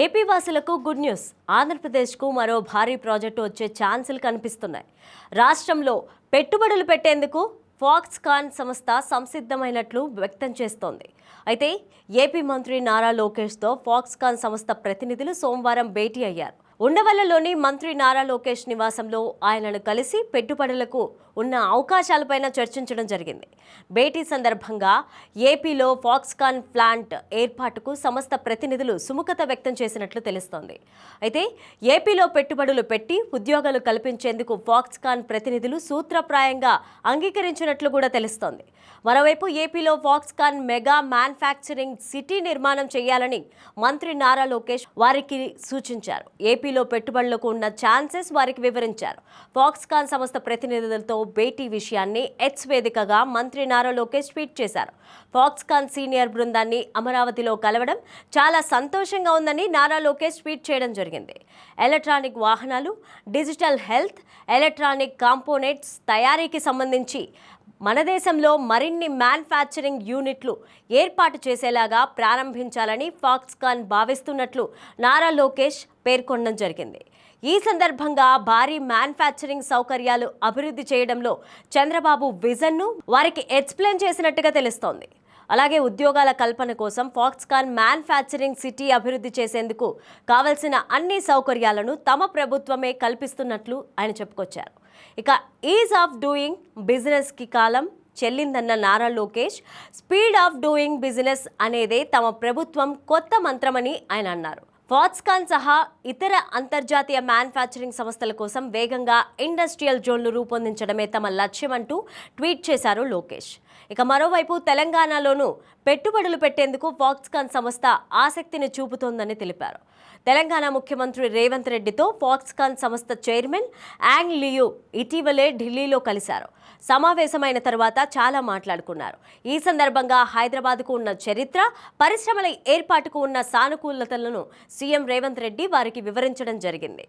AP వాసులకు good news. ఆంధ్రప్రదేశ్కు మరో భారీ ప్రాజెక్టు వచ్చే ఛాన్సులు కనిపిస్తున్నాయి. రాష్ట్రంలో పెట్టుబడులు పెట్టేందుకు ఫాక్స్కాన్ సంస్థ సంసిద్ధమైనట్లు వ్యక్తం చేస్తోంది. అయితే ఏపీ మంత్రి నారా లోకేష్తో ఫాక్స్కాన్ సంస్థ ప్రతినిధులు సోమవారం భేటీ అయ్యారు. ఉండవల్లిలోని మంత్రి నారా లోకేష్ నివాసంలో ఆయనను కలిసి పెట్టుబడులకు ఉన్న అవకాశాలపైన చర్చించడం జరిగింది. భేటీ సందర్భంగా ఏపీలో ఫాక్స్కాన్ ప్లాంట్ ఏర్పాటుకు సంస్థ ప్రతినిధులు సుముఖత వ్యక్తం చేసినట్లు తెలుస్తోంది. అయితే ఏపీలో పెట్టుబడులు పెట్టి ఉద్యోగాలు కల్పించేందుకు ఫాక్స్కాన్ ప్రతినిధులు సూత్రప్రాయంగా అంగీకరించినట్లు కూడా తెలుస్తోంది. మరోవైపు ఏపీలో ఫాక్స్కాన్ మెగా మ్యానుఫ్యాక్చరింగ్ సిటీ నిర్మాణం చేయాలని మంత్రి నారా లోకేష్ వారికి సూచించారు. ఏపీలో పెట్టుబడులకు ఉన్న ఛాన్సెస్ వారికి వివరించారు. ఫాక్స్కాన్ సంస్థ ప్రతినిధులతో భేటీ విషయాన్ని ఎట్స్ వేదికగా మంత్రి నారా లోకేష్ ట్వీట్ చేశారు. ఫాక్స్కాన్ సీనియర్ బృందాన్ని అమరావతిలో కలవడం చాలా సంతోషంగా ఉందని నారా లోకేష్ ట్వీట్ చేయడం జరిగింది. ఎలక్ట్రానిక్ వాహనాలు డిజిటల్ హెల్త్ ఎలక్ట్రానిక్ కాంపోనెంట్స్ తయారీకి సంబంధించి మన దేశంలో మరిన్ని మ్యానుఫ్యాక్చరింగ్ యూనిట్లు ఏర్పాటు చేసేలాగా ప్రారంభించాలని ఫాక్స్కాన్ భావిస్తున్నట్లు నారా లోకేష్ పేర్కొనడం జరిగింది. ఈ సందర్భంగా భారీ మ్యానుఫ్యాక్చరింగ్ సౌకర్యాలు అభివృద్ధి చేయడంలో చంద్రబాబు విజన్ను వారికి ఎక్స్ప్లెయిన్ చేసినట్టుగా తెలుస్తోంది. అలాగే ఉద్యోగాల కల్పన కోసం ఫాక్స్కాన్ మ్యానుఫ్యాక్చరింగ్ సిటీ అభివృద్ధి చేసేందుకు కావలసిన అన్ని సౌకర్యాలను తమ ప్రభుత్వమే కల్పిస్తున్నట్లు ఆయన చెప్పుకొచ్చారు. ఇక ఈజ్ ఆఫ్ డూయింగ్ బిజినెస్కి కాలం చెల్లిందన్న Nara Lokesh speed of doing business అనేదే తమ ప్రభుత్వం కొత్త మంత్రమని ఆయన అన్నారు. ఫాక్స్కాన్ సహా ఇతర అంతర్జాతీయ మ్యానుఫ్యాక్చరింగ్ సంస్థల కోసం వేగంగా ఇండస్ట్రియల్ జోన్లు రూపొందించడమే తమ లక్ష్యమంటూ ట్వీట్ చేశారు లోకేష్. ఇక మరోవైపు తెలంగాణలోనూ పెట్టుబడులు పెట్టేందుకు ఫాక్స్కాన్ సంస్థ ఆసక్తిని చూపుతోందని తెలిపారు. తెలంగాణ ముఖ్యమంత్రి రేవంత్ రెడ్డితో ఫాక్స్కాన్ సంస్థ చైర్మన్ యాంగ్ లియో ఇటీవలే ఢిల్లీలో కలిశారు. సమావేశమైన తర్వాత చాలా మాట్లాడుకున్నారు. ఈ సందర్భంగా హైదరాబాద్కు ఉన్న చరిత్ర పరిశ్రమల ఏర్పాటుకు ఉన్న సానుకూలతలను సీఎం రేవంత్ రెడ్డి వారికి వివరించడం జరిగింది.